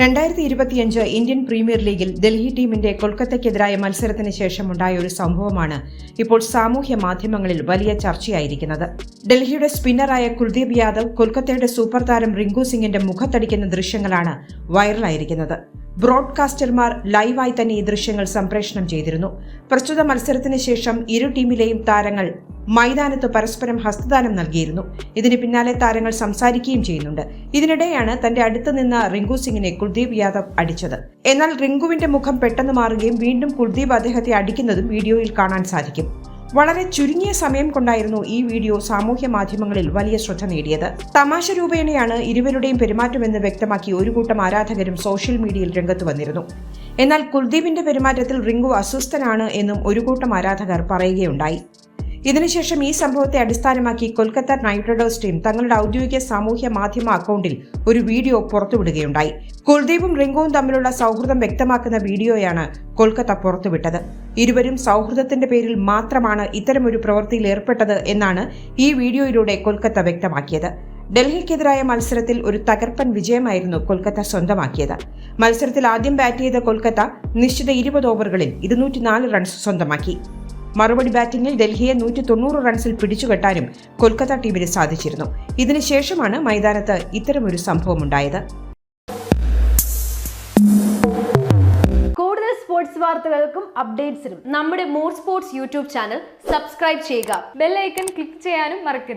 രണ്ടായിരത്തി ഇരുപത്തിയഞ്ച് Indian premier ലീഗിൽ ഡൽഹി ടീമിന്റെ കൊൽക്കത്തയ്ക്കെതിരായ മത്സരത്തിന് ശേഷമുണ്ടായ ഒരു സംഭവമാണ് ഇപ്പോൾ സാമൂഹ്യ മാധ്യമങ്ങളിൽ വലിയ ചർച്ചയായിരിക്കുന്നത്. ഡൽഹിയുടെ സ്പിന്നറായ കുൽദീപ് യാദവ് കൊൽക്കത്തയുടെ സൂപ്പർ താരം റിങ്കു സിംഗിന്റെ മുഖത്തടിക്കുന്ന ദൃശ്യങ്ങളാണ് വൈറലായിരിക്കുന്നത്. ബ്രോഡ്കാസ്റ്റർമാർ ലൈവായി തന്നെ ഈ ദൃശ്യങ്ങൾ സംപ്രേഷണം ചെയ്തിരുന്നു. പ്രസ്തുത മത്സരത്തിന് ശേഷം ഇരു ടീമിലെയും താരങ്ങൾ മൈതാനത്ത് പരസ്പരം ഹസ്തദാനം നൽകിയിരുന്നു. ഇതിന് പിന്നാലെ താരങ്ങൾ സംസാരിക്കുകയും ചെയ്യുന്നുണ്ട്. ഇതിനിടെയാണ് തന്റെ അടുത്ത് നിന്ന റിങ്കു സിംഗിനെ കുൽദീപ് യാദവ് അടിച്ചത്. എന്നാൽ റിങ്കുവിന്റെ മുഖം പെട്ടെന്ന് മാറുകയും വീണ്ടും കുൽദീപ് അദ്ദേഹത്തെ അടിക്കുന്നതും വീഡിയോയിൽ കാണാൻ സാധിക്കും. വളരെ ചുരുങ്ങിയ സമയം കൊണ്ടായിരുന്നു ഈ വീഡിയോ സാമൂഹ്യ മാധ്യമങ്ങളിൽ വലിയ ശ്രദ്ധ നേടിയത്. തമാശ രൂപേണയാണ് ഇരുവരുടെയും പെരുമാറ്റമെന്ന് വ്യക്തമാക്കി ഒരു കൂട്ടം ആരാധകരും സോഷ്യൽ മീഡിയയിൽ രംഗത്ത് വന്നിരുന്നു. എന്നാൽ കുൽദീപിന്റെ പെരുമാറ്റത്തിൽ റിങ്കു അസ്വസ്ഥനാണ് എന്നും ഒരു കൂട്ടം ആരാധകർ പറയുകയുണ്ടായി. ഇതിനുശേഷം ഈ സംഭവത്തെ അടിസ്ഥാനമാക്കി കൊൽക്കത്ത നൈറ്റ് റൈഡേഴ്സ് ടീം തങ്ങളുടെ ഔദ്യോഗിക സാമൂഹ്യ മാധ്യമ അക്കൗണ്ടിൽ ഒരു വീഡിയോ പുറത്തുവിടുകയുണ്ടായി. കുൽദീപും റിങ്കുവും തമ്മിലുള്ള സൗഹൃദം വ്യക്തമാക്കുന്ന വീഡിയോയാണ് കൊൽക്കത്ത പുറത്തുവിട്ടത്. ഇരുവരും സൗഹൃദത്തിന്റെ പേരിൽ മാത്രമാണ് ഇത്തരമൊരു പ്രവൃത്തിയിൽ ഏർപ്പെട്ടത് എന്നാണ് ഈ വീഡിയോയിലൂടെ കൊൽക്കത്ത വ്യക്തമാക്കിയത്. ഡൽഹിക്കെതിരായ മത്സരത്തിൽ ഒരു തകർപ്പൻ വിജയമായിരുന്നു കൊൽക്കത്ത സ്വന്തമാക്കിയത്. മത്സരത്തിൽ ആദ്യം ബാറ്റ് ചെയ്ത കൊൽക്കത്ത നിശ്ചിത ഇരുപത് ഓവറുകളിൽ ഇരുന്നൂറ്റിനാല് റൺസ് സ്വന്തമാക്കി. മറുപടി ബാറ്റിംഗിൽ ഡൽഹിയെ നൂറ്റി തൊണ്ണൂറ് റൺസിൽ പിടിച്ചുകെട്ടാനും കൊൽക്കത്ത ടീമിന് സാധിച്ചിരുന്നു. ഇതിനുശേഷമാണ് മൈതാനത്ത് ഇത്തരമൊരു സംഭവമുണ്ടായത്. കൂടുതൽ സ്പോർട്സ് വാർത്തകൾക്കും അപ്ഡേറ്റ്സിനും നമ്മുടെ more sports YouTube channel subscribe ചെയ്യുക. ബെല്ലൈക്കൺ ക്ലിക്ക് ചെയ്യാനും മറക്കരുത്.